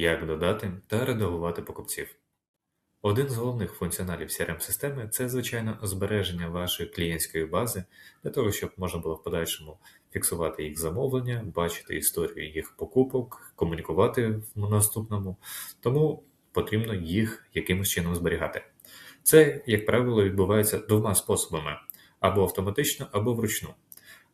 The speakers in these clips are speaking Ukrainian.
Як додати та редагувати покупців. Один з головних функціоналів CRM-системи це, звичайно, збереження вашої клієнтської бази для того, щоб можна було в подальшому фіксувати їх замовлення, бачити історію їх покупок, комунікувати в наступному, тому потрібно їх якимось чином зберігати. Це, як правило, відбувається двома способами: або автоматично, або вручну.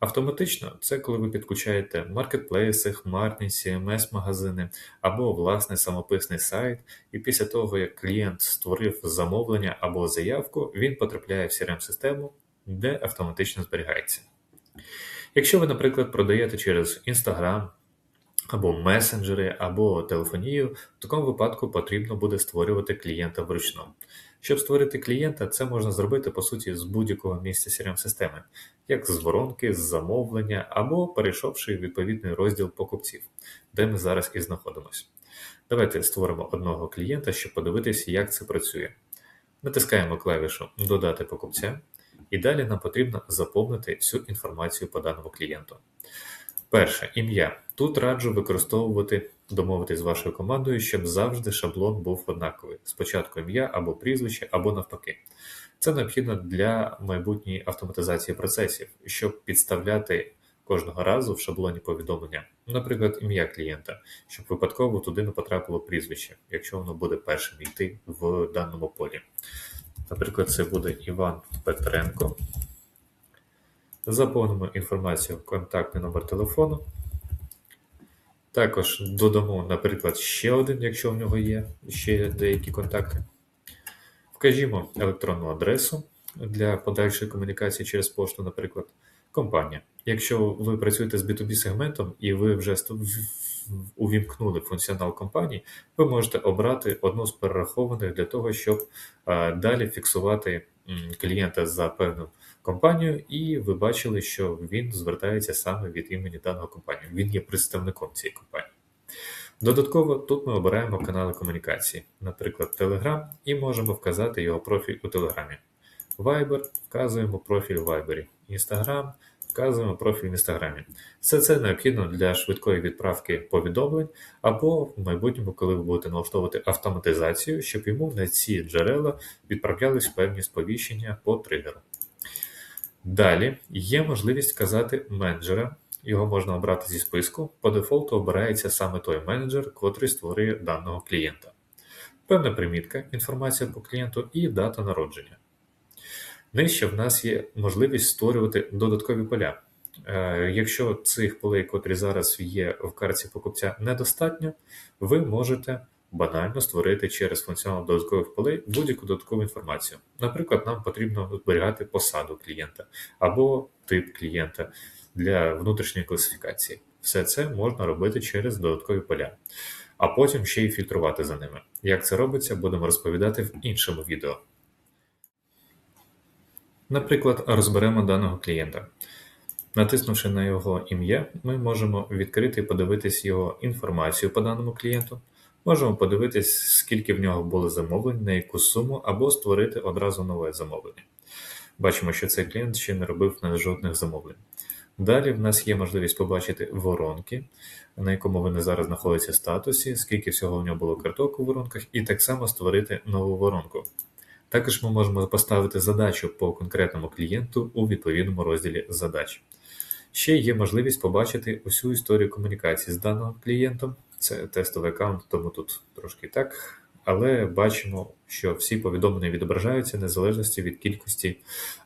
Автоматично це коли ви підключаєте маркетплейси, хмарні CMS-магазини або власний самописний сайт, і після того, як клієнт створив замовлення або заявку, він потрапляє в CRM-систему, де автоматично зберігається. Якщо ви, наприклад, продаєте через Instagram або месенджери, або телефонію, в такому випадку потрібно буде створювати клієнта вручну. Щоб створити клієнта, це можна зробити по суті з будь-якого місця CRM-системи, як з воронки, з замовлення, або перейшовши в відповідний розділ покупців, де ми зараз і знаходимося. Давайте створимо одного клієнта, щоб подивитися, як це працює. Натискаємо клавішу Додати покупця, і далі нам потрібно заповнити всю інформацію по даному клієнту. Перше ім'я. Тут раджу використовувати, домовитись з вашою командою, щоб завжди шаблон був однаковий. Спочатку ім'я або прізвище, або навпаки. Це необхідно для майбутньої автоматизації процесів, щоб підставляти кожного разу в шаблоні повідомлення, наприклад, ім'я клієнта, щоб випадково туди не потрапило прізвище, якщо воно буде першим йти в даному полі. Наприклад, це буде Іван Петренко. Заповнимо інформацію контактний номер телефону. Також додамо, наприклад, ще один, якщо в нього є ще деякі контакти. Вкажімо електронну адресу для подальшої комунікації через пошту, наприклад, компанія. Якщо ви працюєте з B2B-сегментом і ви вже увімкнули функціонал компанії, ви можете обрати одну з перерахованих для того, щоб далі фіксувати клієнта за певну компанію, і ви бачили, що він звертається саме від імені даного компанії. Він є представником цієї компанії. Додатково тут ми обираємо канали комунікації, наприклад, Telegram, і можемо вказати його профіль у Телеграмі. Viber вказуємо профіль в Viber. Instagram вказуємо профіль в Інстаграмі. Все це необхідно для швидкої відправки повідомлень, або в майбутньому, коли ви будете налаштовувати автоматизацію, щоб йому на ці джерела відправлялись певні сповіщення по тригеру. Далі є можливість вказати менеджера, його можна обрати зі списку. По дефолту обирається саме той менеджер, котрий створює даного клієнта. Певна примітка, інформація по клієнту і дата народження. Нижче в нас є можливість створювати додаткові поля. Е, якщо цих полей, котрі зараз є в карті покупця, недостатньо, ви можете банально створити через функціонал додаткових полей будь-яку додаткову інформацію. Наприклад, нам потрібно зберігати посаду клієнта або тип клієнта для внутрішньої класифікації. Все це можна робити через додаткові поля, а потім ще й фільтрувати за ними. Як це робиться, будемо розповідати в іншому відео. Наприклад, розберемо даного клієнта. Натиснувши на його ім'я, ми можемо відкрити і подивитись його інформацію по даному клієнту. Можемо подивитись, скільки в нього було замовлень, на яку суму, або створити одразу нове замовлення. Бачимо, що цей клієнт ще не робив на жодних замовлень. Далі в нас є можливість побачити воронки, на якому вони зараз знаходяться в статусі, скільки всього в нього було карток у воронках, і так само створити нову воронку. Також ми можемо поставити задачу по конкретному клієнту у відповідному розділі задач. Ще є можливість побачити усю історію комунікації з даним клієнтом. Це тестовий аккаунт, тому тут трошки так. Але бачимо, що всі повідомлення відображаються незалежності від кількості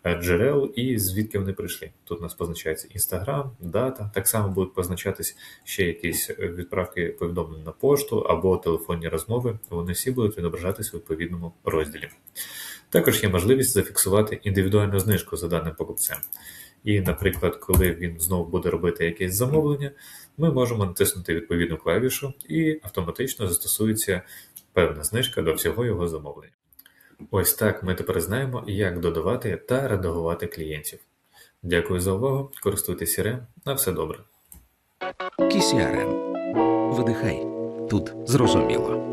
е, джерел і звідки вони прийшли. Тут у нас позначається Instagram, дата. Так само будуть позначатись ще якісь е, відправки повідомлень на пошту або телефонні розмови. Вони всі будуть відображатися у відповідному розділі. Також є можливість зафіксувати індивідуальну знижку за даним покупцем. І, наприклад, коли він знову буде робити якесь замовлення, ми можемо натиснути відповідну клавішу і автоматично застосується певна знижка до всього його замовлення. Ось так ми тепер знаємо, як додавати та редагувати клієнтів. Дякую за увагу, користуйтесь CRM, на все добре. KCRM. Видихай. Тут зрозуміло.